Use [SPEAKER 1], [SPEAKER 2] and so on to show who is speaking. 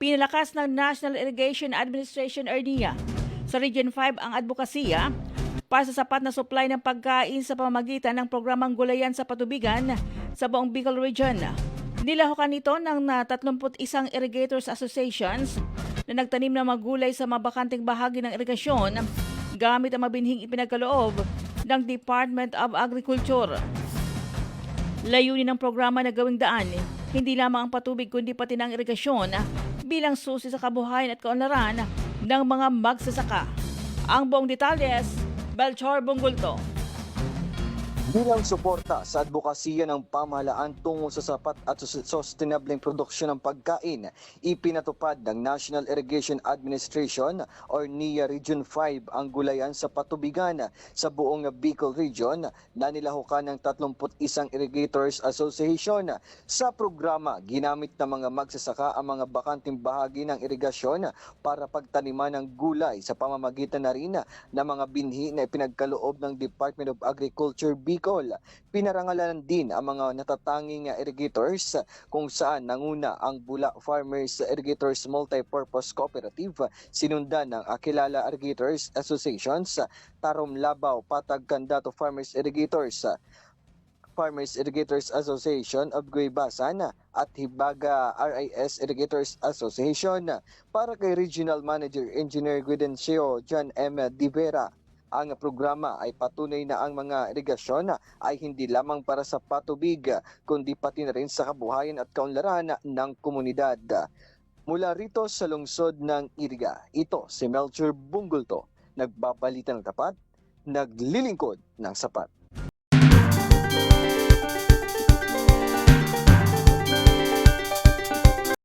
[SPEAKER 1] Pinalakas ng National Irrigation Administration or NIA sa Region 5 ang advokasya para sa sapat na supply ng pagkain sa pamamagitan ng programang Gulayan sa Patubigan sa buong Bicol Region. Nilahukan ito ng na 31 irrigators associations na nagtanim ng mga gulay sa mabakanteng bahagi ng irigasyon gamit ang mabinhing ipinagkaloob ng Department of Agriculture. Layunin ng programa na gawing daan, hindi lamang ang patubig kundi pati ng irigasyon bilang susi sa kabuhayan at kaunlaran ng mga magsasaka. Ang buong detalles, Belchor Bungulto.
[SPEAKER 2] Bilang suporta sa advokasya ng pamahalaan tungo sa sapat at sus- sustainableng produksyon ng pagkain, ipinatupad ng National Irrigation Administration or NIA Region 5 ang gulayan sa patubigan sa buong Bicol Region na nilahukan ng 31 Irrigators Association. Sa programa, ginamit ng mga magsasaka ang mga bakanting bahagi ng irigasyon para pagtaniman ng gulay sa pamamagitan na rin ng mga binhi na ipinagkaloob ng Department of Agriculture Bicol. Pinarangalan din ang mga natatanging irrigators kung saan nanguna ang Bula Farmers Irrigators Multipurpose Cooperative, sinundan ng Akilala Irrigators Associations, Tarom Labaw Patag Candato Farmers Irrigators, Farmers Irrigators Association of Guibasan at Hibaga RIS Irrigators Association para kay Regional Manager Engineer Guidencio John M. Divera. Ang programa ay patunay na ang mga irigasyon ay hindi lamang para sa patubig kundi pati na rin sa kabuhayan at kaunlaran ng komunidad. Mula rito sa lungsod ng Iriga, ito si Melcher Bungulto, nagbabalita ng tapat, naglilingkod ng sapat.